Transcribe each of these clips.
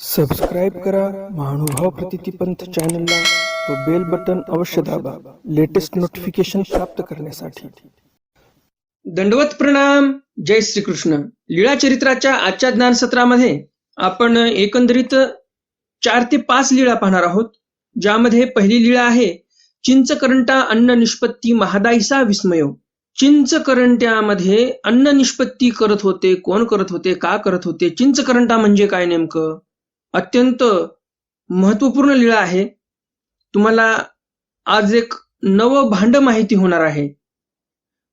Subscribe करा महानुभाव प्रतितीपंथ चॅनलला व बेल बटन अवश्य दाबा लेटेस्ट नोटिफिकेशन प्राप्त करण्यासाठी. दंडवत प्रणाम जय श्रीकृष्ण. लीळा चरित्राच्या आजच्या ज्ञान सत्रामध्ये आपण एकंदरीत चार ते पाच लीळा पाहणार आहोत. ज्यामध्ये पहिली लीळा आहे चिंच करंटा अन्न निष्पत्ती महादाईसा विस्मयो. चिंचकरंट्यामध्ये अन्न निष्पत्ती करत होते कोण करत होते का करत होते चिंच करंटा म्हणजे काय नेमकं? अत्यंत महत्त्वपूर्ण लीळा आहे. तुम्हाला आज एक नवं भांड माहिती होणार आहे.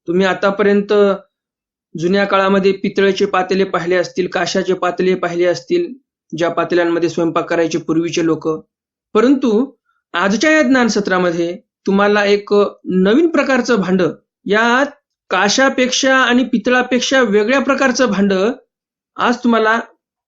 तुम्ही आतापर्यंत जुन्या काळामध्ये पितळेचे पातेले पाहिले असतील काशाचे पातेले पाहिले असतील ज्या पातेल्यांमध्ये स्वयंपाक करायचे पूर्वीचे लोक. परंतु आजच्या या ज्ञानसत्रामध्ये तुम्हाला एक नवीन प्रकारचं भांड यात काशापेक्षा आणि पितळापेक्षा वेगळ्या प्रकारचं भांड आज तुम्हाला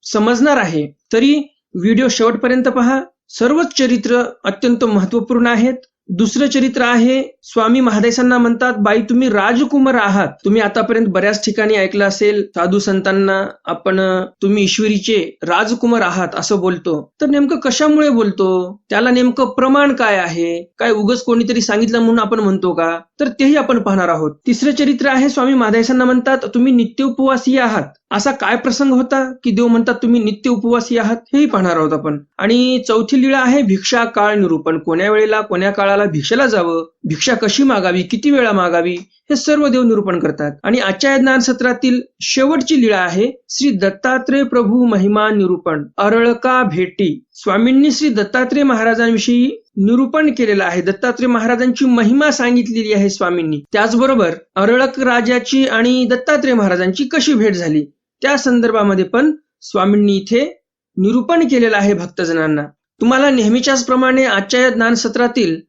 समजणार आहे. तरी व्हिडिओ शेवटपर्यंत पहा. सर्वच चरित्र अत्यंत महत्त्वपूर्ण आहेत. दुसरं चरित्र आहे स्वामी महादेसांना म्हणतात बाई तुम्ही राजकुमार आहात. तुम्ही आतापर्यंत बऱ्याच ठिकाणी ऐकलं असेल साधू संतांना आपण तुम्ही ईश्वरीचे राजकुमार आहात असं बोलतो. तर नेमकं कशामुळे बोलतो? त्याला नेमकं प्रमाण काय आहे? काय उगच कोणीतरी सांगितलं म्हणून आपण म्हणतो का? तर तेही आपण पाहणार आहोत. तिसरं चरित्र आहे स्वामी महादेसांना म्हणतात तुम्ही नित्य उपवासी आहात. असा काय प्रसंग होता की देव म्हणतात तुम्ही नित्य उपवासी आहात? हेही पाहणार आहोत आपण. आणि चौथी लीळा आहे भिक्षा काळ निरूपण. कोण्या वेळेला कोण्या काळाला भिक्षेला जावं? भिक्षा कशी मागावी? किती वेळा मागावी? हे सर्व देव निरूपण करतात. आणि आजच्या ज्ञान सत्रातील शेवटची लीळा आहे श्री दत्तात्रय प्रभू महिमा निरूपण. अरळका भेटी. स्वामींनी श्री दत्तात्रय महाराजांविषयी निरूपण केलेलं आहे. दत्तात्रय महाराजांची महिमा सांगितलेली आहे स्वामींनी. त्याचबरोबर अरळक राजाची आणि दत्तात्रय महाराजांची कशी भेट झाली? त्या संदर्भामध्ये पण स्वामींनी इथे निरूपण केलेलं आहे भक्तजनांना. तुम्हाला नेहमीच्याच प्रमाणे आजच्या या ज्ञान सत्रातील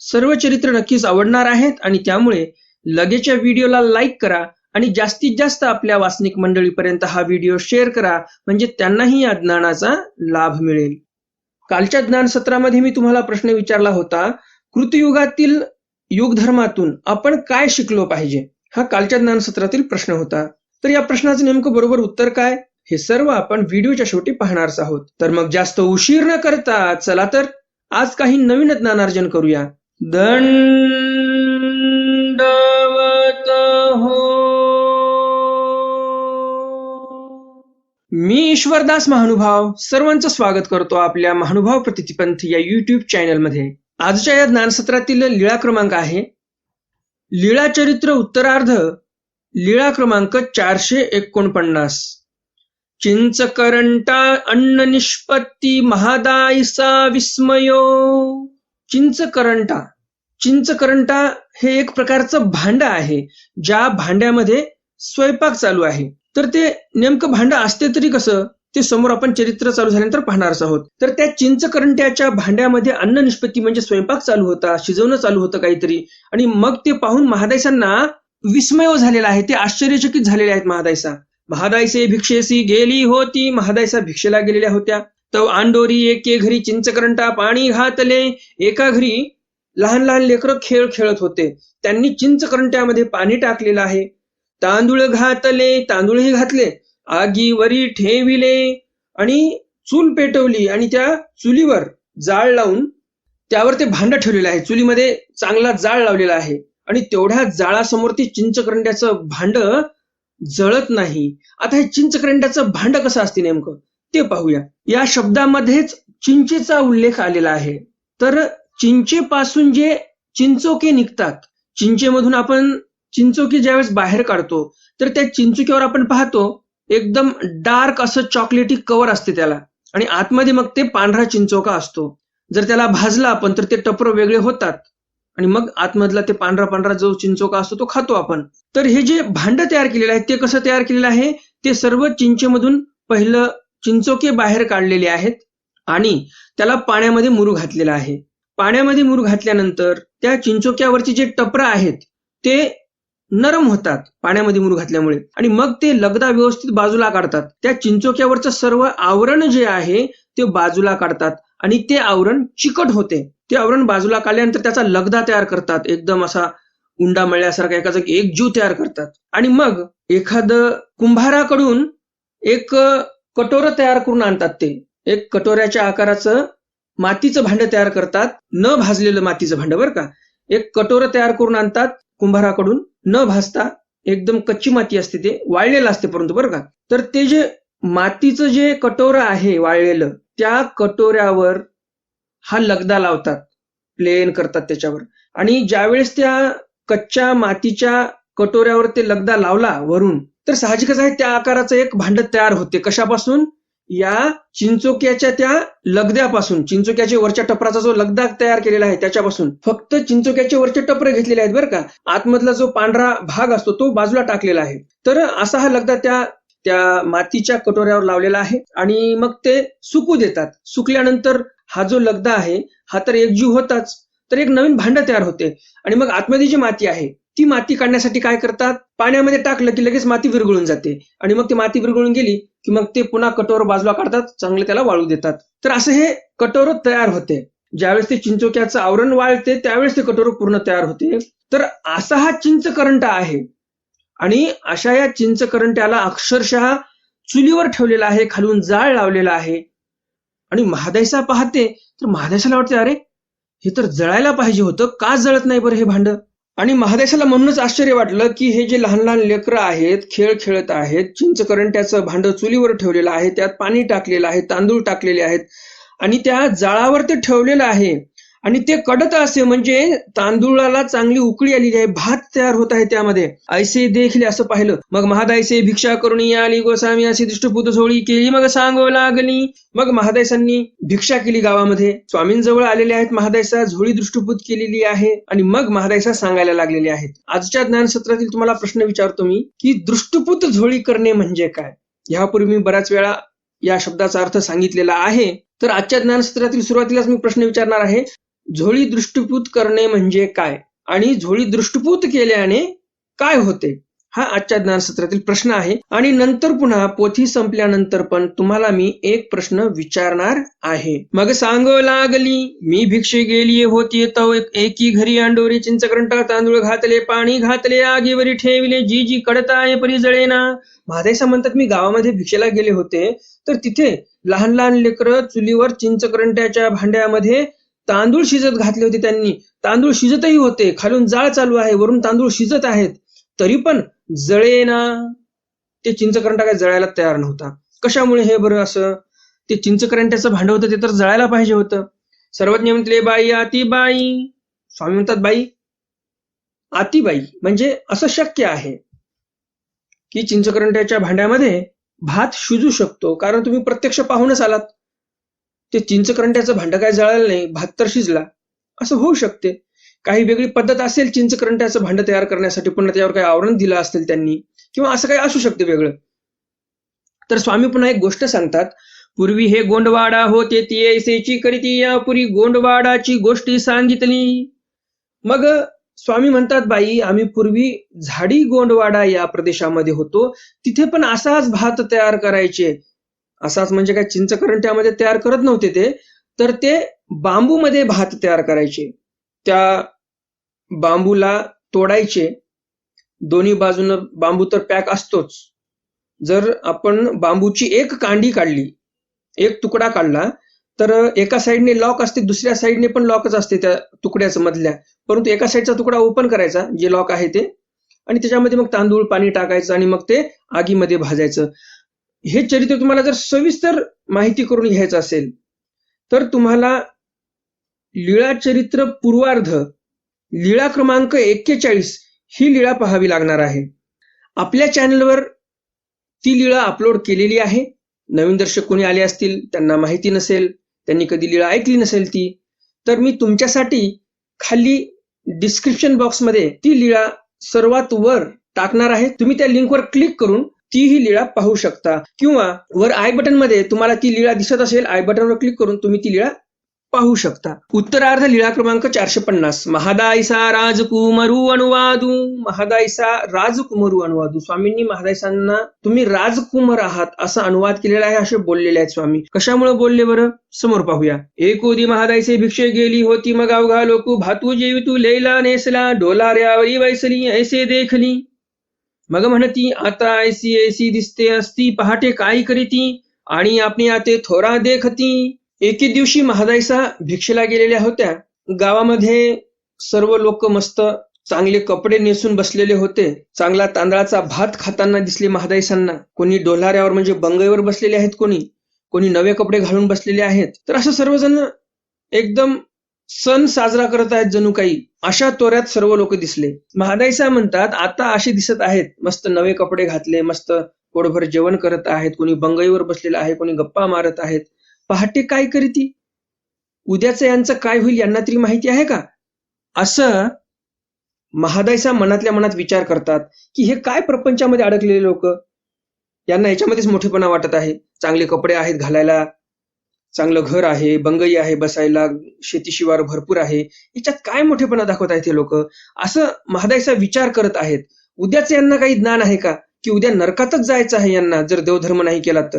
सर्व चरित्र नक्कीच आवडणार आहेत आणि त्यामुळे लगेचच्या व्हिडिओला लाईक करा आणि जास्तीत जास्त आपल्या वासनिक मंडळीपर्यंत हा व्हिडिओ शेअर करा म्हणजे त्यांनाही या ज्ञानाचा लाभ मिळेल. कालच्या ज्ञान सत्रामध्ये मी तुम्हाला प्रश्न विचारला होता कृतयुगातील युगधर्मातून आपण काय शिकलो पाहिजे? हा कालच्या ज्ञान सत्रातील प्रश्न होता. तर या प्रश्नाचं नेमकं बरोबर उत्तर काय? हे सर्व आपण व्हिडिओच्या शेवटी पाहणारच आहोत. तर मग जास्त उशीर न करता चला तर आज काही नवीन ज्ञानार्जन करूया. दंड मी ईश्वरदास महानुभाव सर्वांचं स्वागत करतो आपल्या महानुभाव प्रतिपंथ या युट्यूब चॅनलमध्ये आजच्या या ज्ञानसत्रातील लीळा क्रमांक आहे. लीळा चरित्र उत्तरार्ध लीळा क्रमांक चारशे एकोणपन्नास. चिंचकरंटा अन्न निष्पत्ती महादायसा विस्मयो. चिंच करंटा चिंच करंटा हे एक प्रकारचं भांड आहे ज्या भांड्यामध्ये स्वयंपाक चालू आहे. तर ते नेमकं भांडं असते तरी कसं? ते समोर आपण चरित्र चालू झाल्यानंतर पाहणारच आहोत. तर त्या चिंचकरंट्याच्या भांड्यामध्ये अन्न निष्पत्ती म्हणजे स्वयंपाक चालू होता शिजवणं चालू होतं काहीतरी. आणि मग ते पाहून महादायसांना विस्मय झालेला आहे. ते आश्चर्यचकित झालेले आहेत महादायसा महादायसे भिक्षेसी गेली होती. महादायसा भिक्षेला गेलेल्या होत्या. तव आंडोरी एके घरी चिंचकरंटा पाणी घातले. एका घरी लहान लहान लेकरं खेळ खेळत होते. त्यांनी चिंचकरंट्यामध्ये पाणी टाकलेलं आहे. तांदूळ घातले तांदूळही घातले आगीवरी ठेविले आणि चूल पेटवली आणि त्या चुलीवर जाळ लावून त्यावर ते भांड ठेवलेलं आहे. चुलीमध्ये चांगला जाळ लावलेला आहे आणि तेवढ्या जाळासमोर ते चिंचकरंड्याचं भांड जळत नाही. आता हे चिंचकरंड्याचं भांड कसं असते नेमकं? ते पाहूया. या शब्दामध्येच चिंचेचा उल्लेख आलेला आहे. तर चिंचेपासून जे चिंचोके निघतात चिंचेमधून आपण चिंचोकी ज्यावेळेस बाहेर काढतो तर त्या चिंचुकीवर आपण पाहतो एकदम डार्क असं चॉकलेटी कवर असते त्याला. आणि आतमध्ये मग ते पांढरा चिंचोका असतो. जर त्याला भाजला आपण तर ते टपर वेगळे होतात. आणि मग आतमधला ते पांढरा पांढरा जो चिंचोका असतो तो खातो आपण. तर हे जे भांड तयार केलेलं आहे ते कसं तयार केलेलं आहे? ते सर्व चिंचेमधून पहिलं चिंचोके बाहेर काढलेले आहेत आणि त्याला पाण्यामध्ये मुरू घातलेला आहे. पाण्यामध्ये मुरू घातल्यानंतर त्या चिंचोक्यावरचे जे टपर आहेत ते नरम होतात पाण्यामध्ये मुरू घातल्यामुळे. आणि मग ते लगदा व्यवस्थित बाजूला काढतात. त्या चिंचोक्यावरचं सर्व आवरण जे आहे ते बाजूला काढतात. आणि ते आवरण चिकट होते. ते आवरण बाजूला काढल्यानंतर त्याचा लगदा तयार करतात. एकदम असा उंडा मळल्यासारखा एकाचा एक जीव तयार करतात. आणि मग एखादं कुंभाराकडून एक कटोरं तयार करून आणतात ते. एक कटोऱ्याच्या आकाराचं मातीचं भांड तयार करतात. न भाजलेलं मातीचं भांड बरं का. एक कटोरं तयार करून आणतात कुंभाराकडून. न भासता एकदम कच्ची माती असते ते वाळलेलं असते परंतु बरं का. तर ते जे मातीचं जे कटोरं आहे वाळलेलं त्या कटोऱ्यावर हा लगदा लावतात प्लेन करतात त्याच्यावर. आणि ज्यावेळेस त्या कच्च्या मातीच्या कटोऱ्यावर ते लगदा लावला वरून तर साहजिकच आहे त्या आकाराचं एक भांड तयार होते. कशापासून? या चिंचोक्याच्या त्या लगद्यापासून चिंचोक्याच्या वरच्या टपराचा जो लगदा तयार केलेला आहे त्याच्यापासून फक्त चिंचोक्याचे वरचे टपरे घेतलेले आहेत बरं का. आतमधला जो पांढरा भाग असतो तो बाजूला टाकलेला आहे. तर असा हा लगदा त्या त्या मातीच्या कटोऱ्यावर लावलेला आहे आणि मग ते सुकू देतात. सुकल्यानंतर हा जो लगदा आहे हा तर एकजीव होताच. तर एक नवीन भांड तयार होते. आणि मग आतमध्ये जी माती आहे ती माती काढण्यासाठी काय करतात? पाण्यामध्ये टाकलं की लगेच माती विरघळून जाते. आणि मग ती माती विरघळून गेली की मग ते पुन्हा कटोर बाजूला काढतात चांगले त्याला वाळू देतात. तर असं हे कटोर तयार होते. ज्यावेळेस ते चिंचोक्याचं आवरण वाळते त्यावेळेस ते कटोर पूर्ण तयार होते. तर असा हा चिंच करंटा आहे. आणि अशा या चिंच करंट्याला अक्षरशः चुलीवर ठेवलेला आहे खालून जाळ लावलेला आहे. आणि महादेशा पाहते तर महादेशाला वाटते अरे हे तर जळायला पाहिजे होतं. का जळत नाही बरं हे भांड? आणि महादेशाला म्हणूनच आश्चर्य वाटलं की हे जे लहान लहान लेकरं आहेत खेळ खेळत आहेत चिंच करंट्याचं भांडं चुलीवर ठेवलेलं आहे त्यात पाणी टाकलेलं आहे तांदूळ टाकलेले आहेत आणि त्या जाळावर ते ठेवलेलं आहे. आणि ते कडत असे म्हणजे तांदूळाला चांगली उकळी आलेली आहे भात तयार होत आहे त्यामध्ये. ऐसे देखले असं पाहिलं. मग महादायसे भिक्षा करून आली गोसामी अशी दृष्टपूत झोळी केली मग सांगू लागली. मग महादायसांनी भिक्षा केली गावामध्ये. स्वामींजवळ आलेले आहेत महादायसा झोळी दृष्टपूत केलेली आहे आणि मग महादायसा सांगायला लागलेले आहेत. आजच्या ज्ञानसत्रातील तुम्हाला प्रश्न विचारतो मी की दृष्टपूत झोळी करणे म्हणजे काय? ह्यापूर्वी मी बऱ्याच वेळा या शब्दाचा अर्थ सांगितलेला आहे. तर आजच्या ज्ञानसत्रातील सुरुवातीलाच मी प्रश्न विचारणार आहे. झोळी दृष्टीपूत करणे म्हणजे काय? आणि झोळी दृष्टीपूत केल्याने काय होते? हा आजच्या ज्ञानसत्रातील प्रश्न आहे. आणि नंतर पुन्हा पोथी संपल्यानंतर पण तुम्हाला मी एक प्रश्न विचारणार आहे. मग सांग लागली मी भिक्षे गेली होती तो एकी घरी अंडोरी चिंचकरंटा तांदूळ घातले पाणी घातले आगीवरी ठेवले जी जी कडताय परी जळेना. महादेसा म्हणतात मी गावामध्ये भिक्षेला गेले होते तर तिथे लहान लहान लेकरं चुलीवर चिंचकरंट्याच्या भांड्यामध्ये तांदूळ शिजत घातले होते त्यांनी. तांदूळ शिजतही होते. खालून जाळ चालू आहे. वरून तांदूळ शिजत आहेत. तरी पण जळेना. ते चिंचकरंटा काय जळायला तयार नव्हता. कशामुळे हे बरं असं? ते चिंचकरंट्याचं भांड होतं ते तर जळायला पाहिजे होतं. सर्वज्ञ म्हटले बाई आती बाई स्वामी म्हणतात बाई आतीबाई म्हणजे असं शक्य आहे की चिंचकरंट्याच्या भांड्यामध्ये भात शिजू शकतो. कारण तुम्ही प्रत्यक्ष पाहूनच आलात. ते चिंचकरंट्याचं भांड काय जळालं नाही भात तर शिजला. असं होऊ शकते. काही वेगळी पद्धत असेल चिंचकरंट्याचं भांड तयार करण्यासाठी पुन्हा त्यावर काही आवरण दिलं असेल त्यांनी किंवा असं काही असू शकते वेगळं. तर स्वामी पुन्हा एक गोष्ट सांगतात. पूर्वी हे गोंडवाडा होते ती करीती या गोंडवाडाची गोष्टी सांगितली. मग स्वामी म्हणतात बाई आम्ही पूर्वी झाडी गोंडवाडा या प्रदेशामध्ये होतो. तिथे पण असाच भात तयार करायचे. असाच म्हणजे काय चिंचकरंट्यामध्ये तयार करत नव्हते ते. तर ते बांबूमध्ये भात तयार करायचे. त्या बांबूला तोडायचे. दोन्ही बाजूनं बांबू तर पॅक असतोच. जर आपण बांबूची एक कांडी काढली एक तुकडा काढला तर एका साईडने लॉक असते दुसऱ्या साईडने पण लॉकच असते त्या तुकड्याचं मधल्या. परंतु एका साईडचा तुकडा ओपन करायचा जे लॉक आहे ते. आणि त्याच्यामध्ये मग तांदूळ पाणी टाकायचं आणि मग ते आगीमध्ये भाजायचं. हे चरित्र तुम्हाला जर सविस्तर माहिती करून घ्यायचं असेल तर तुम्हाला लीळा चरित्र पूर्वार्ध लीळा क्रमांक एक्केचाळीस ही लीळा पाहावी लागणार आहे. आपल्या चॅनलवर ती लीळा अपलोड केलेली आहे. नवीन दर्शक कोणी आले असतील त्यांना माहिती नसेल त्यांनी कधी लीळा ऐकली नसेल ती तर मी तुमच्यासाठी खाली डिस्क्रिप्शन बॉक्समध्ये ती लीळा सर्वात वर टाकणार आहे. तुम्ही त्या लिंकवर क्लिक करून ती ही लीळा पाहू शकता. किंवा वर आय बटनमध्ये तुम्हाला ती लीळा दिसत असेल आय बटनवर क्लिक करून तुम्ही ती लीळा पाहू शकता. उत्तरार्ध लीळा क्रमांक चारशे पन्नास. महादायसा राजकुमरू अनुवादू. महादायसा राजकुमरू अनुवादू. स्वामींनी महादायसांना तुम्ही राजकुमार आहात असा अनुवाद केलेला आहे असे बोललेले आहेत स्वामी. कशामुळे बोलले बरं? समोर पाहूया. एकोदी महादायसे भिक्षे गेली होती मग अवघा लोकू भातू जेवितू लेला नेसला डोलाऱ्यावरी वैसली ऐसे देखली. मग म्हणती आता ऐसी ऐसी दिसते असती पहाटे काय करीती आणि आपली आते थोरा देखती. एके दिवशी महादाईसा भिक्षेला गेलेल्या होत्या. गावामध्ये सर्व लोक मस्त चांगले कपडे नेसून बसलेले होते. चांगला तांदळाचा भात खाताना दिसले महादाईसांना. कोणी डोलाऱ्यावर म्हणजे बंगईवर बसलेले आहेत कोणी? कोणी नवे कपडे घालून बसलेले आहेत? तर असं सर्वजण एकदम सण साजरा करत आहेत जणू काही. अशा तोऱ्यात सर्व लोक दिसले. महादाईसा म्हणतात आता असे दिसत आहेत. मस्त नवे कपडे घातले मस्त पोटभर जेवण करत आहेत. कोणी बंगईवर बसलेलं आहे कोणी गप्पा मारत आहेत. पहाटे काय करीती उद्याचं यांचं काय होईल यांना तरी माहिती आहे का? असं महादाईसा मनातल्या मनात विचार करतात की हे काय प्रपंचामध्ये अडकलेले लोक? यांना याच्यामध्येच मोठेपणा वाटत आहे. चांगले कपडे आहेत घालायला. चांगलं घर आहे बंगई आहे बसायला शेतीशिवार भरपूर आहे. याच्यात काय मोठेपणा दाखवत आहेत हे लोक? असं महादाईचा विचार करत आहेत. उद्याच यांना काही ज्ञान आहे का? की उद्या नरकातच जायचं आहे यांना जर देवधर्म नाही केला तर?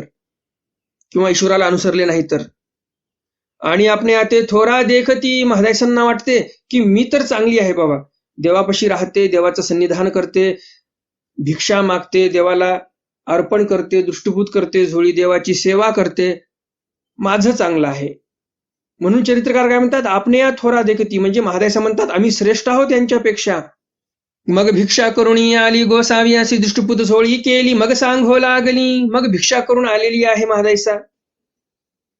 किंवा ईश्वराला अनुसरले नाही तर? आणि आपणे आते थोरा देखती महादायसांना वाटते की मी तर चांगली आहे बाबा. देवापाशी राहते देवाचं सन्निधान करते भिक्षा मागते देवाला अर्पण करते दृष्टीभूत करते झोळी देवाची सेवा करते. माझं चांगलं आहे. म्हणून चरित्रकार काय म्हणतात? आपणे या थोरा देखती. म्हणजे महादेसा म्हणतात आम्ही श्रेष्ठ आहोत यांच्यापेक्षा. मग भिक्षा करून आली गोसावी अशी दृष्टीपूत झोळी केली मग सांगो लागली मग भिक्षा करून आलेली आहे महादाईसा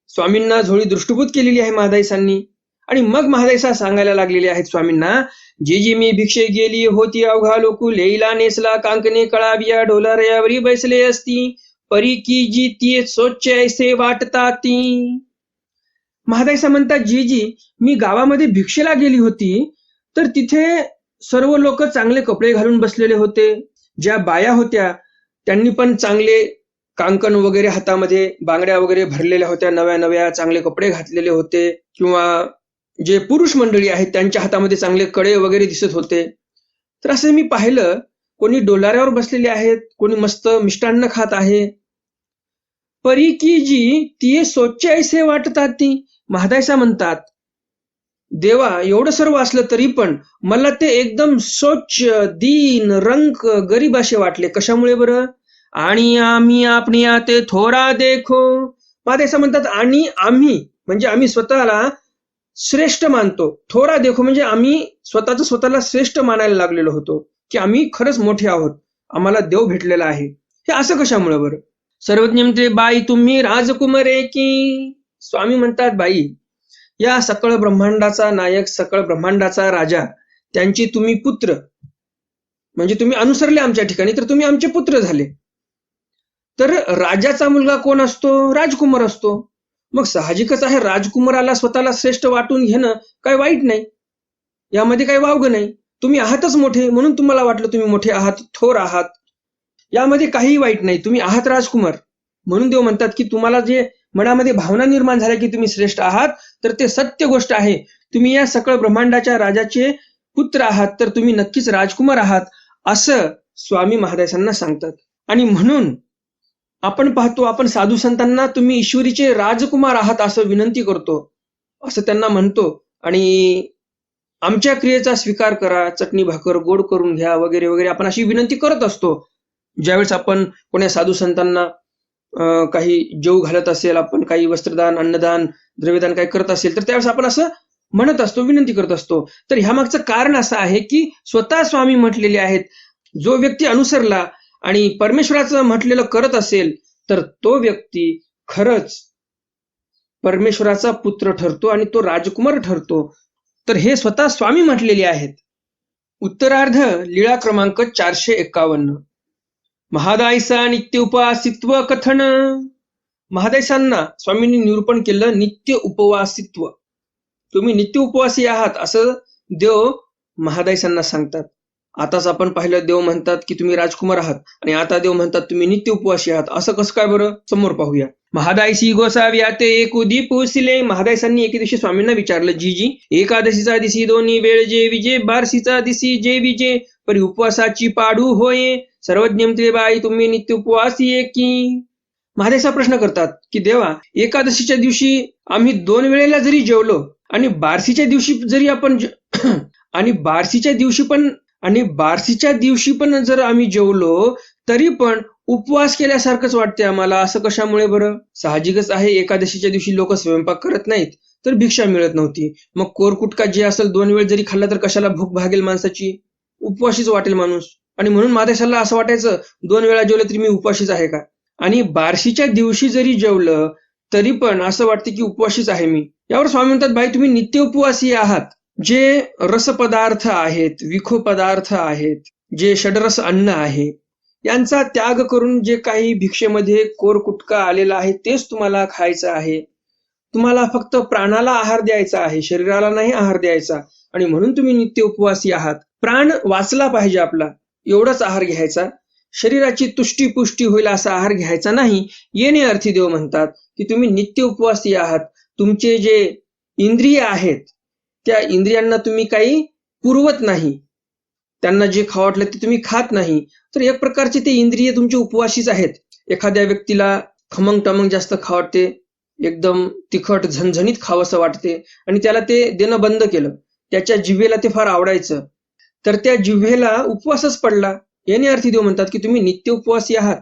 स्वामींना झोळी दृष्टभूत केलेली आहे महादायसांनी आणि मग महादायसा सांगायला लागलेले आहेत स्वामींना जी जी मी भिक्षे गेली होती अवघा लोकू लेईला नेसला कांकने कळाविया ढोलारयावरी बैसले असती. परी की जी ती स्वच्छ ऐसे वाटता ती महादाईसा म्हणतात जी जी मी गावामध्ये भिक्षेला गेली होती तर तिथे सर्व लोक चांगले कपडे घालून बसलेले होते. ज्या बाया होत्या त्यांनी पण चांगले कांकण वगैरे हातामध्ये बांगड्या वगैरे भरलेल्या होत्या नव्या नव्या चांगले कपडे घातलेले होते. किंवा जे पुरुष मंडळी आहेत त्यांच्या हातामध्ये चांगले कडे वगैरे दिसत होते. तर असं मी पाहिलं कोणी डोलाऱ्यावर बसलेले आहेत कोणी मस्त मिष्टान्न खात आहे परी की जी ती स्वच्छ ऐसे वाटतात ती. महादायसा म्हणतात देवा एवढं सर्व असलं तरी पण मला ते एकदम स्वच्छ दीन रंग गरीब असे वाटले. कशामुळे बरं? आणि आम्ही आपण ते थोरा देखो. महादायसा म्हणतात आणि आम्ही म्हणजे आम्ही स्वतःला श्रेष्ठ मानतो. थोडा देखो म्हणजे आम्ही स्वतःच स्वतःला श्रेष्ठ मानायला लागलेलो होतो की आम्ही खरंच मोठे आहोत. आम्हाला देव भेटलेला आहे. हे असं कशामुळे बरं? सर्वज्ञ म्हणते बाई तुम्ही राजकुमारे की? स्वामी म्हणतात बाई या सकळ ब्रह्मांडाचा नायक सकळ ब्रह्मांडाचा राजा त्यांची तुम्ही पुत्र. म्हणजे तुम्ही अनुसरले आमच्या ठिकाणी तर तुम्ही आमचे पुत्र झाले. तर राजाचा मुलगा कोण असतो? राजकुमार असतो. मग साहजिकच आहे राजकुमाराला स्वतःला श्रेष्ठ वाटून घेणं काय वाईट नाही. यामध्ये काही वावग नाही. तुम्ही आहातच मोठे म्हणून तुम्हाला वाटलं तुम्ही मोठे आहात थोर आहात. यामध्ये काहीही वाईट नाही. तुम्ही आहात राजकुमार. म्हणून देव म्हणतात की तुम्हाला जे मनामध्ये भावना निर्माण झाल्या की तुम्ही श्रेष्ठ आहात तर ते सत्य गोष्ट आहे. तुम्ही या सकळ ब्रह्मांडाच्या राजाचे पुत्र आहात तर तुम्ही नक्कीच राजकुमार आहात असं स्वामी महाराजांना सांगतात. आणि म्हणून आपण पाहतो आपण साधू संतांना तुम्ही ईश्वरीचे राजकुमार आहात असं विनंती करतो. असं त्यांना म्हणतो. आणि आमच्या क्रियेचा स्वीकार करा चटणी भाकर गोड करून घ्या वगैरे वगैरे आपण अशी विनंती करत असतो. ज्यावेळेस आपण कोण्या साधू संतांना अं, काही जेव घालत असेल आपण काही वस्त्रदान अन्नदान द्रव्यदान काही करत असेल तर त्यावेळेस आपण असं म्हणत असतो विनंती करत असतो. तर ह्या मागचं कारण असं आहे की स्वतः स्वामी म्हटलेले आहेत जो व्यक्ती अनुसरला आणि परमेश्वराचं म्हटलेलं करत असेल तर तो व्यक्ती खरंच परमेश्वराचा पुत्र ठरतो आणि तो राजकुमार ठरतो. तर हे स्वतः स्वामी म्हटलेले आहेत. उत्तरार्ध लीळा क्रमांक चारशे एकावन्न. महादायसा नित्य उपासित्व कथन. महादायसांना स्वामींनी निरूपण केलं नित्य उपवासित्व. तुम्ही नित्य उपवासी आहात असं देव महादायसांना सांगतात. आताच आपण पाहिलं देव म्हणतात की तुम्ही राजकुमार आहात आणि आता देव म्हणतात तुम्ही नित्य उपवासी आहात. असं कसं काय बरं? समोर पाहूया. महादायसी गोसाव्या ते एक उदीप उसिले महादायसांनी एके दिवशी स्वामींना विचारलं जी जी एकादशीचा दिसी दोन्ही वेळ जे विजे बारसीचा दिसी जे विजे परी उपवासाची पाडू होय. सर्वज्ञ बाई तुम्ही नित्य उपवासी आहे की? महादेसा प्रश्न करतात की देवा एकादशीच्या दिवशी आम्ही दोन वेळेला जरी जेवलो आणि बारसीच्या दिवशी जरी आपण आणि बारसीच्या दिवशी पण आणि बारसीच्या दिवशी पण जर आम्ही जेवलो तरी पण उपवास केल्यासारखंच वाटते आम्हाला. असं कशामुळे बरं? साहजिकच आहे एकादशीच्या दिवशी लोक स्वयंपाक करत नाहीत तर भिक्षा मिळत नव्हती. मग कोरकुटका जे असेल दोन वेळ जरी खाल्ला तर कशाला भूक भागेल माणसाची? उपवाशीच वाटेल माणूस. आणि म्हणून मादेशाला असं वाटायचं दोन वेळा जेवलं तरी मी उपवाशीच आहे का? आणि बार्शीच्या दिवशी जरी जेवलं तरी पण असं वाटतं की उपवाशीच आहे मी. यावर स्वामी म्हणतात भाई तुम्ही नित्य उपवासी आहात. जे रसपदार्थ आहेत विखो पदार्थ आहेत जे षडरस अन्न आहे यांचा त्याग करून जे काही भिक्षेमध्ये कोर कुटका आलेला आहे तेच तुम्हाला खायचं आहे. तुम्हाला फक्त प्राणाला आहार द्यायचा आहे शरीराला नाही आहार द्यायचा. आणि म्हणून तुम्ही नित्य उपवासी आहात. प्राण वाचला पाहिजे आपला. एवढाच आहार घ्यायचा. शरीराची तुष्टी पुष्टी होईल असा आहार घ्यायचा नाही. येणे अर्थी देव म्हणतात की तुम्ही नित्य उपवासी आहात. तुमचे जे इंद्रिय आहेत त्या इंद्रियांना तुम्ही काही पुरवत नाही. त्यांना जे खावं वाटलं ते तुम्ही खात नाही. तर एक प्रकारचे ते इंद्रिय तुमचे उपवाशीच आहेत. एखाद्या व्यक्तीला खमंग टमंग जास्त खावं वाटते एकदम तिखट झणझणीत खावंसं वाटते आणि त्याला ते देणं बंद केलं. त्याच्या जिभेला ते फार आवडायचं. तर त्या जिव्हेला उपवासच पडला. याने अर्थी देव म्हणतात की तुम्ही नित्य उपवासी आहात.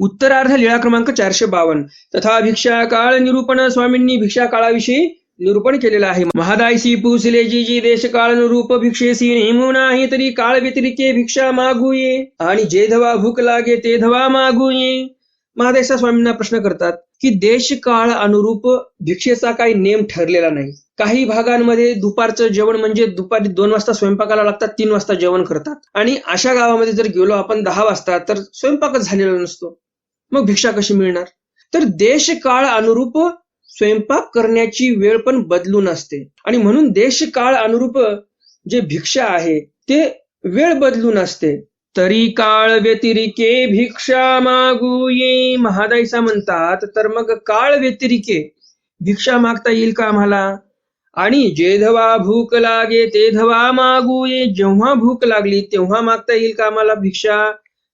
उत्तरार्ध लीळा क्रमांक चारशे बावन्न. तथा भिक्षा काळ निरूपण स्वामींनी भिक्षा काळाविषयी निरूपण केलेलं आहे. महादायसी पुसले जी जी देश काळ अनुरूप भिक्षेसी नेमू नाही तरी काळ व्यतिरिके भिक्षा मागू ये आणि जे धवा भूक लागे ते धवा मागू ये महादेशा स्वामींना प्रश्न करतात की देश काळ अनुरूप भिक्षेचा काही नेम ठरलेला नाही. काही भागांमध्ये दुपारचं जेवण म्हणजे दुपारी दोन वाजता स्वयंपाकाला लागतात तीन वाजता जेवण करतात. आणि अशा गावामध्ये जर गेलो आपण दहा वाजता तर स्वयंपाकच झालेला नसतो. मग भिक्षा कशी मिळणार? तर देश काळ अनुरूप स्वयंपाक करण्याची वेळ पण बदलून असते. आणि म्हणून देश काळ अनुरूप जे भिक्षा आहे ते वेळ बदलून असते. तरी काळ व्यतिरिके भिक्षा मागू ये महादाईसा म्हणतात तर मग काळ व्यतिरिके भिक्षा मागता येईल का आम्हाला? आणि जे धवा भूक लागे ते धवा मागू. ये जेव्हा भूक लागली तेव्हा मागता येईल का आम्हाला भिक्षा.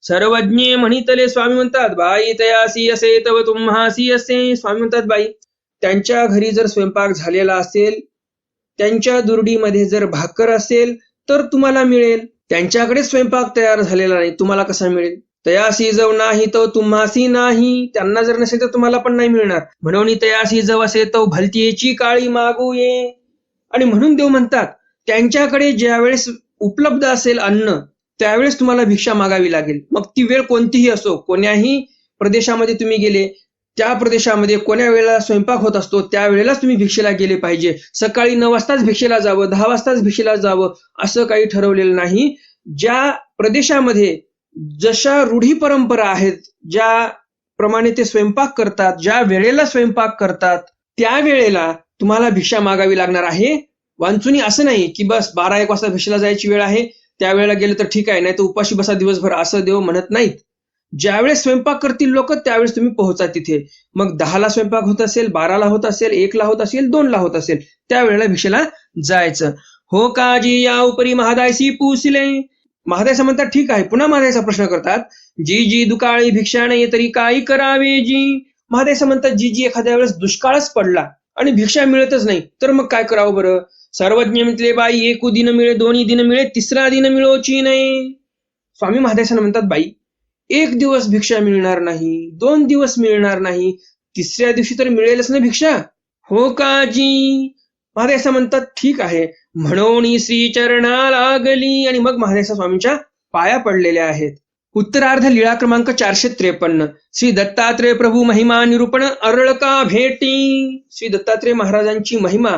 सर्वज्ञ म्हणितले स्वामी म्हणतात बाई तयासी असे तव तुम्हासी असे. स्वामी म्हणतात बाई त्यांच्या घरी जर स्वयंपाक झालेला असेल त्यांच्या दुर्डीमध्ये जर भाकर असेल तर तुम्हाला मिळेल. त्यांच्याकडे स्वयंपाक तयार झालेला नाही तुम्हाला कसा मिळेल? तयासी जव नाही तो तुम्हासी नाही. त्यांना जर नसेल तर तुम्हाला पण नाही मिळणार. म्हणून तयासी जव असे तो भलतीची काळी मागू ये. आणि म्हणून देव म्हणतात त्यांच्याकडे ज्यावेळेस उपलब्ध असेल अन्न त्यावेळेस तुम्हाला भिक्षा मागावी लागेल. मग ती वेळ कोणतीही असो कोण्याही प्रदेशामध्ये तुम्ही गेले त्या प्रदेशामध्ये कोण्या वेळेला स्वयंपाक होत असतो त्यावेळेलाच तुम्ही भिक्षेला गेले पाहिजे. सकाळी नऊ वाजताच भिक्षेला जावं दहा वाजताच भिक्षेला जावं असं काही ठरवलेलं नाही. ज्या प्रदेशामध्ये जशा रूढी परंपरा आहेत ज्या प्रमाणे ते स्वयंपाक करतात ज्या वेळेला स्वयंपाक करतात त्या वेळेला तुम्हाला भिक्षा मागावी लागणार आहे. वांचुनी असं नाही की बस बारा एक वाजता भिक्षेला जायची वेळ आहे त्यावेळेला गेलं तर ठीक आहे नाही तर उपाशी बसा दिवसभर असं देव म्हणत नाहीत. ज्यावेळेस स्वयंपाक करतील लोक त्यावेळेस तुम्ही पोहोचा तिथे. मग दहाला स्वयंपाक होत असेल बाराला होत असेल एकला होत असेल दोनला होत असेल त्यावेळेला भिक्षेला जायचं. हो काजी या उपरी महादायसी पुसले महादेव म्हणतात ठीक आहे पुन्हा महादायचा प्रश्न करतात जी जी दुकाळी भिक्षा नाही तरी काय करावे जी. महादेव म्हणतात जी जी एखाद्या वेळेस दुष्काळच पडला आणि भिक्षा मिळतच नाही तर मग काय करावं बरं? सर्वज्ञ म्हटले बाई एकू दिन मिळे दोन्ही दिन मिळे तिसरा दिन मिळोची नाही. स्वामी महादेशानं म्हणतात बाई एक दिवस भिक्षा मिळणार नाही दोन दिवस मिळणार नाही तिसऱ्या दिवशी तर मिळेलच ना भिक्षा. हो काजी महादेसा म्हणतात ठीक आहे. म्हणून श्री चरणा लागली आणि मग महादेसा स्वामींच्या पाया पडलेल्या आहेत. उत्तरार्ध लीळा क्रमांक चारशे त्रेपन्न. श्री दत्तात्रय प्रभू महिमा निरूपण अरळका भेटी. श्री दत्तात्रय महाराजांची महिमा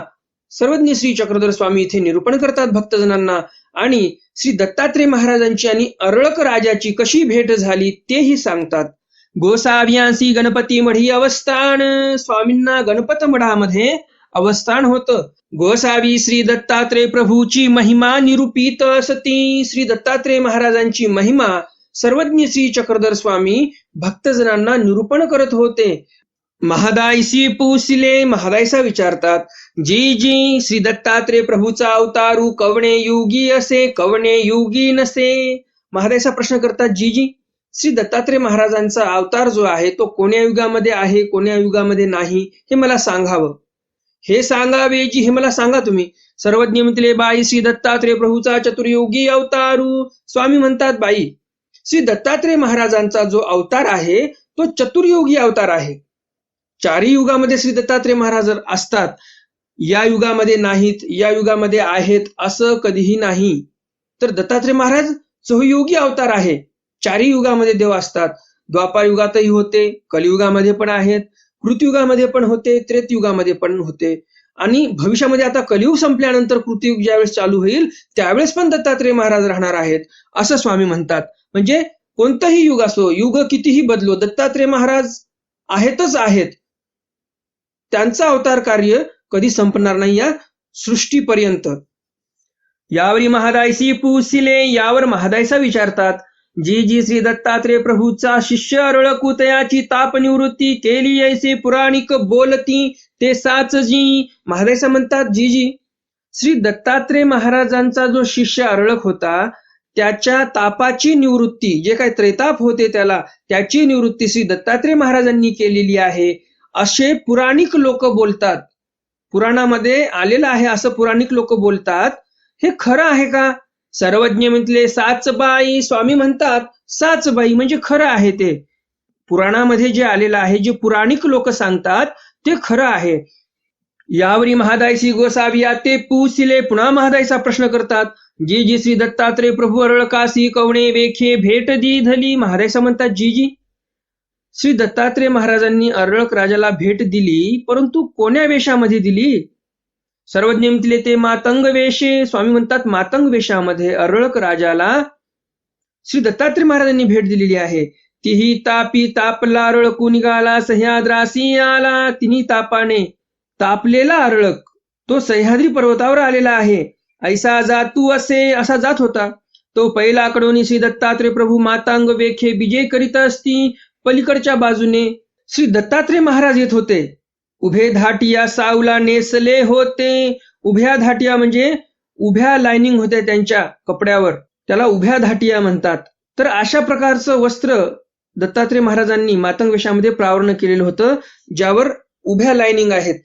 सर्वज्ञ श्री चक्रधर स्वामी इथे निरूपण करतात भक्तजनांना. आणि श्री दत्तात्रय महाराजांची आणि अरळक राजाची कशी भेट झाली तेही सांगतात. गोसाव्यांसी गणपती मढी अवस्थान स्वामींना गणपत मढामध्ये अवस्थान होतं. गोसावी श्री दत्तात्रय प्रभूची महिमा निरूपित सती श्री दत्तात्रय महाराजांची महिमा सर्वज्ञ श्री चक्रधर स्वामी भक्तजनांना निरूपण करत होते. महादायसी पुसिले महादायसा विचारतात जी जी श्री दत्तात्रय प्रभूचा अवतारू कवणे युगी असे कवणे युगी नसे? महादायसा प्रश्न करतात जी जी श्री दत्तात्रय महाराजांचा अवतार जो आहे तो कोण्या युगामध्ये आहे कोण्या युगामध्ये नाही? हे मला सांगावं. हे सांगावेची हे मला सांगा तुम्ही. सर्वज्ञ म्हटले बाई श्री दत्तात्रय प्रभूचा चतुर्योगी अवतारू. स्वामी म्हणतात बाई श्री दत्तात्रय महाराजांचा जो अवतार आहे तो चतुर्योगी अवतार आहे. चारही युगामध्ये श्री दत्तात्रय महाराज असतात. या युगामध्ये नाहीत या युगामध्ये आहेत असं कधीही नाही. तर दत्तात्रय महाराज सहयोगी अवतार आहे. चारही युगामध्ये देव असतात. द्वापार युगातही होते कलियुगामध्ये पण आहेत. कृतयुगामध्ये पण होते त्रेतयुगामध्ये पण होते. आणि भविष्यामध्ये आता कलियुग संपल्यानंतर कृतयुग ज्यावेळेस चालू होईल त्यावेळेस पण दत्तात्रय महाराज राहणार आहेत असं स्वामी म्हणतात. म्हणजे कोणतंही युग असो युग कितीही बदलो दत्तात्रय महाराज आहेतच आहेत. त्यांचं अवतार कार्य कधी संपणार नाही या सृष्टीपर्यंत. यावरी महादायसी पुसिले यावर महादायसा विचारतात. जी जी श्री दत्तात्रेय प्रभूचा शिष्य अरळकुतयाची ताप निवृत्ती केली ऐसे पुराणिक बोलती ते साच जी. महादायसा म्हणतात जी जी श्री दत्तात्रेय महाराजांचा जो शिष्य अरळक होता त्याच्या तापाची निवृत्ती जे काय त्रैताप होते त्याला त्याची निवृत्ती श्री दत्तात्रय महाराजांनी केलेली आहे. असे पुराणिक लोक बोलतात. पुराणामध्ये आलेलं आहे असं पुराणिक लोक बोलतात. हे खरं आहे का? सर्वज्ञ म्हटले साच बाई. स्वामी म्हणतात साच बाई म्हणजे खरं आहे ते. पुराणामध्ये जे आलेलं आहे जे पुराणिक लोक सांगतात ते खरं आहे. यावरी महादायसी गोसाविया ते पूसिले पुन्हा महादायचा प्रश्न करतात. जी जी श्री दत्तात्रय प्रभू अरळकासी कवणे वेखे भेट दी धली महादायसा म्हणतात जी जी. श्री दत्तात्रय महाराजांनी अरळक राजाला भेट दिली परंतु कोण्या वेशामध्ये दिली? सर्वज्ञ म्हटले ते मातंग वेशे स्वामी म्हणतात मातंग वेशामध्ये अरळक राजाला श्री दत्तात्रय महाराजांनी भेट दिलेली आहे. तीही तापी तापला अरळकू निघाला सह्याद्रासी आला. तिन्ही तापाने तापलेला अरळक तो सह्याद्री पर्वतावर आलेला आहे. ऐसा जातू असे असा जात होता. तो पहिला कडोनी श्री दत्तात्रय प्रभू मातांग वेखे विजय करीत असती. पलीकडच्या बाजूने श्री दत्तात्रय महाराज येत होते. उभे धाटिया सावला नेसले होते. उभ्या धाटिया म्हणजे उभ्या लाइनिंग होत्या त्यांच्या कपड्यावर. त्याला उभ्या धाटिया म्हणतात. तर अशा प्रकारचं वस्त्र दत्तात्रय महाराजांनी मातंग वेशामध्ये प्रावरण केलेलं होतं ज्यावर उभ्या लाइनिंग आहेत.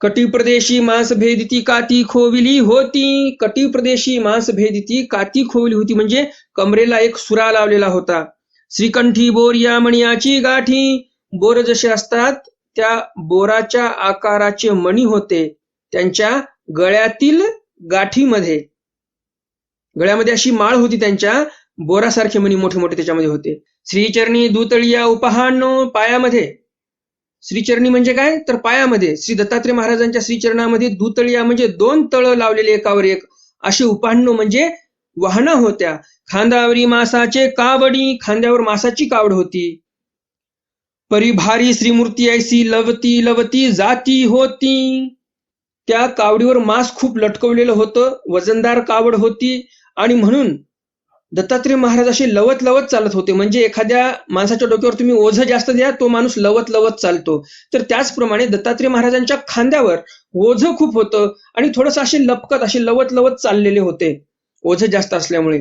कटी प्रदेशी मांस भेदिती काती खोविली होती. कटी प्रदेशी मांस भेदिती काती खोविली होती म्हणजे कमरेला एक सुरा लावलेला होता. श्रीकंठी बोर या मणियाची गाठी. बोर जसे असतात त्या बोराच्या आकाराचे मणी होते त्यांच्या गळ्यातील गाठीमध्ये. गळ्यामध्ये अशी माळ होती त्यांच्या बोरासारखे मणी मोठे मोठे त्याच्यामध्ये होते. श्रीचरणी दुतळिया उपहानो पायामध्ये. श्रीचरणी म्हणजे काय? तर पायामध्ये. श्री दत्तात्रय महाराजांच्या श्रीचरणामध्ये दुतळिया म्हणजे दोन तळ लावलेले एकावर एक. अशी उपाहनो म्हणजे वाहना होत्या. खांदावरी मासाचे कावडी खांद्यावर मासाची कावड होती. परिभारी श्रीमूर्ती ऐसी लवती लवती जाती होती. त्या कावडीवर मांस खूप लटकवलेलं होतं वजनदार कावड होती. आणि म्हणून दत्तात्रय महाराज असे लवत लवत चालत होते. म्हणजे एखाद्या माणसाच्या डोक्यावर तुम्ही ओझं जास्त द्या तो माणूस लवत लवत चालतो. तर त्याचप्रमाणे दत्तात्रय महाराजांच्या खांद्यावर ओझं खूप होतं आणि थोडस असे लपकत असे लवत लवत चाललेले होते. ओझं जास्त असल्यामुळे.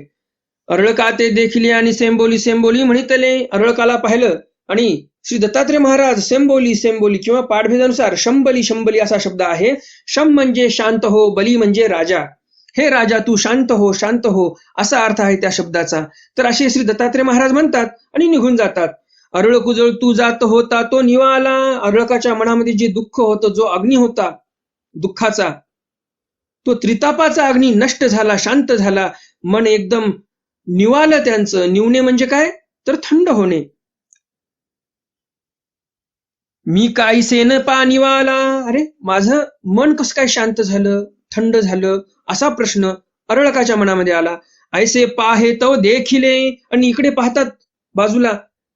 अरळका ते देखिले आणि सेंबोली सेंबोली म्हणितले. अरळकाला पाहिलं आणि श्री दत्तात्रय महाराज सेंबोली सेंबोली किंवा पाठभेदानुसार शंबली शंबली असा शब्द आहे. शम म्हणजे शांत हो बली म्हणजे राजा. हे राजा तू शांत हो शांत हो असा अर्थ आहे त्या शब्दाचा. तर असे श्री दत्तात्रय महाराज म्हणतात आणि निघून जातात. अरळ कुजळ तू जात होता तो निवाला. अरळकाच्या मनामध्ये जे दुःख होतं जो अग्नी होता दुःखाचा तो त्रितापाचा अग्नी नष्ट झाला शांत झाला. मन एकदम निवालं त्यांचं. निवणे म्हणजे काय? तर थंड होणे. मी काय सेन पा अरे माझं मन कसं काय शांत झालं थंड झालं? असा प्रश्न अरळकाच्या मनामध्ये आला. ऐसे पाहे तो देखिले आणि इकडे पाहतात बाजूला.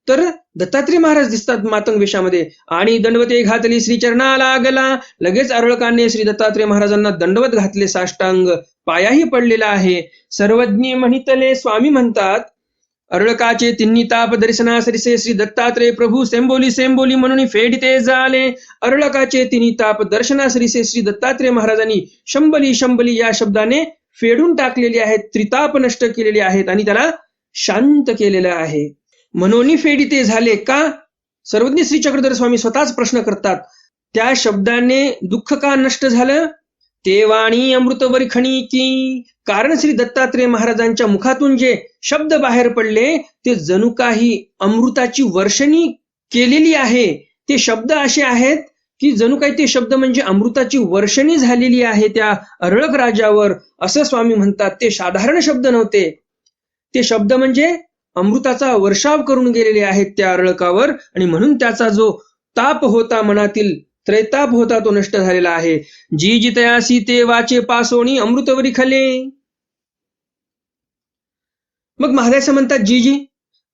तर दत्तात्रय महाराज दिसतात मातंग वेशामध्ये आणि दंडवते घातली श्री चरणाला लागला. लगेच अरळकाने श्री दत्तात्रय महाराजांना दंडवत घातले साष्टांग. पायाही पडलेला आहे. सर्वज्ञ म्हणितले स्वामी म्हणतात अरळकाचे तिन्ही ताप दर्शनासरिसे श्री दत्तात्रय प्रभू सेंबोली सेंबोली म्हणून फेडिते झाले अरळकाचे तिन्ही ताप दर्शनासरिसे श्री दत्तात्रय महाराजांनी शंबली शंबली या शब्दाने फेडून टाकलेले आहेत त्रिताप नष्ट केलेले आहेत आणि त्याला शांत केलेलं आहे मनोनी फेडिते झाले का सर्वज्ञ श्री चक्रधर स्वामी स्वतःच प्रश्न करतात त्या शब्दाने दुःख का नष्ट झालं ते वाणी अमृतवरी खणी की? कारण श्री दत्तात्रय महाराजांच्या मुखातून जे शब्द बाहेर पडले ते जणू काही अमृताची वर्षणी केलेली आहे. ते शब्द असे आहेत की जणू काही ते शब्द म्हणजे अमृताची वर्षणी झालेली आहे त्या अरळक राजावर. असं स्वामी म्हणतात ते साधारण शब्द नव्हते. ते शब्द म्हणजे अमृताचा वर्षाव करून गेलेले आहेत त्या अरळकावर आणि म्हणून त्याचा जो ताप होता मनातील त्रैताप होता तो नष्ट झालेला आहे. जी जितयासी ते वाचे पासोणी अमृतवरी खले. मग महाराज म्हणतात जी जी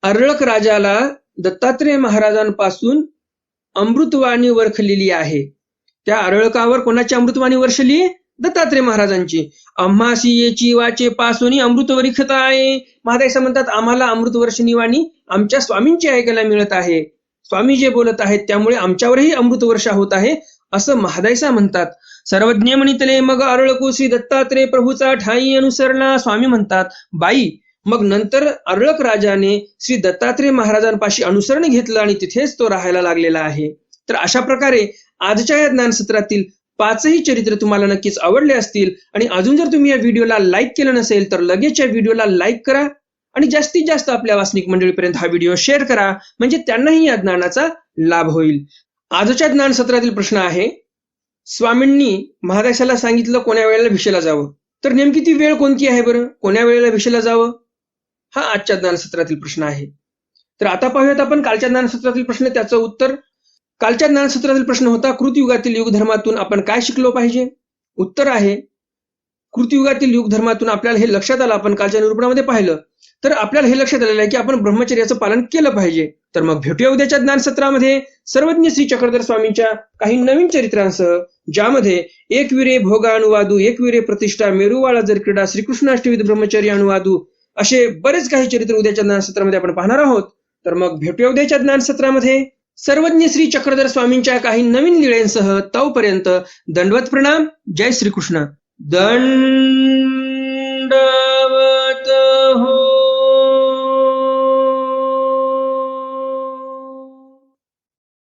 अरळक राजाला दत्तात्रेय महाराजांपासून अमृतवाणी वरखलेली आहे. त्या अरळकावर कोणाची अमृतवाणी वर्षली दत्तात्रेय महाराजांची. आम्हासी येची वाचे पासोनी अमृतवरी खत आहे. महाराज म्हणतात आम्हाला अमृतवर्षिणी वाणी आमच्या स्वामींची ऐकायला मिळत आहे. स्वामी जे बोलत आहेत त्यामुळे आमच्यावरही अमृत वर्षा होत आहे असं महादायसा म्हणतात. सर्वज्ञ म्हणितले मग अरळकू श्री प्रभूचा ठाई अनुसरला स्वामी म्हणतात बाई मग नंतर अरळक राजाने श्री दत्तात्रेय महाराजांपाशी अनुसरण घेतलं आणि तिथेच तो राहायला लागलेला आहे. तर अशा प्रकारे आजच्या या ज्ञानसत्रातील पाचही चरित्र तुम्हाला नक्कीच आवडले असतील. आणि अजून जर तुम्ही या व्हिडिओला लाईक केलं नसेल तर लगेच या व्हिडिओला लाईक करा. आणि जास्तीत जास्त आपल्या वासनिक मंडळीपर्यंत हा व्हिडिओ शेअर करा. म्हणजे त्यांनाही या ज्ञानाचा लाभ होईल. आजच्या ज्ञान सत्रातील प्रश्न आहे स्वामींनी महादेशाला सांगितलं कोण्या वेळेला भिशेला जावं? तर नेमकी ती वेळ कोणती आहे बरं? कोण्या वेळेला भिशेला जावं? हा आजच्या ज्ञानसत्रातील प्रश्न आहे. तर आता पाहूयात आपण कालच्या ज्ञानसत्रातील प्रश्न त्याचं उत्तर. कालच्या ज्ञानसत्रातील प्रश्न होता कृतयुगातील युगधर्मातून आपण काय शिकलो पाहिजे? उत्तर आहे कृतयुगातील युगधर्मातून आपल्याला हे लक्षात आलं आपण कालच्या निरूपणामध्ये पाहिलं. तर आपल्याला हे लक्षात आलेलं आहे की आपण ब्रह्मचर्याचं पालन केलं पाहिजे. तर मग भेटूया उद्याच्या ज्ञानसत्रामध्ये सर्वज्ञ श्री चक्रधर स्वामींच्या काही नवीन चरित्रांसह ज्यामध्ये एक विरे भोगानुवादू एक विरे प्रतिष्ठा मेरुवाळा जर क्रीडा श्रीकृष्णाष्टविध ब्रह्मचर्य अनुवादू असे बरेच काही चरित्र उद्याच्या ज्ञानसत्रामध्ये आपण पाहणार आहोत. तर मग भेटूया उद्याच्या ज्ञानसत्रामध्ये सर्वज्ञ श्री चक्रधर स्वामींच्या काही नवीन लिळ्यांसह तोपर्यंत दंडवत प्रणाम. जय श्रीकृष्ण. दंड